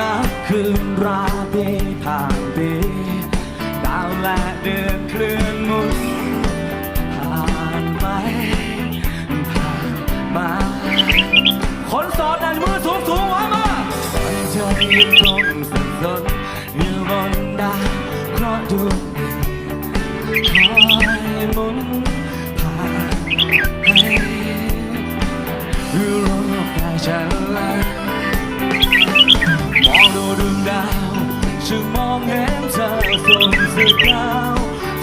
นับคืนราตรีผ่านปีดาวและเดือนเคลื่อนมุนผ่านไปผ่านมาคนโสดดันมือสูงสูงไว้มาวันเธอยืนตรงสับสนอยู่บนดาวเคราะห์ดวงคอยหมุนผ่านให้โลกได้ฉันละ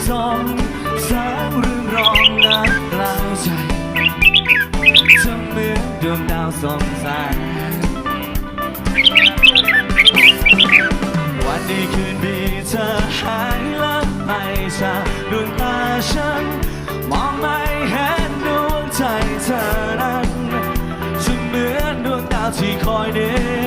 สองแสงเรื่องรองนักกลางใจเธอเหมือนดวงดาวส่องแสงวันดีคืนดีเธอหายลับไปจากดวงตาฉัน มองไม่เห็นดวงใจเธอนั้นฉันเหมือนดวงดาวที่คอยเดิน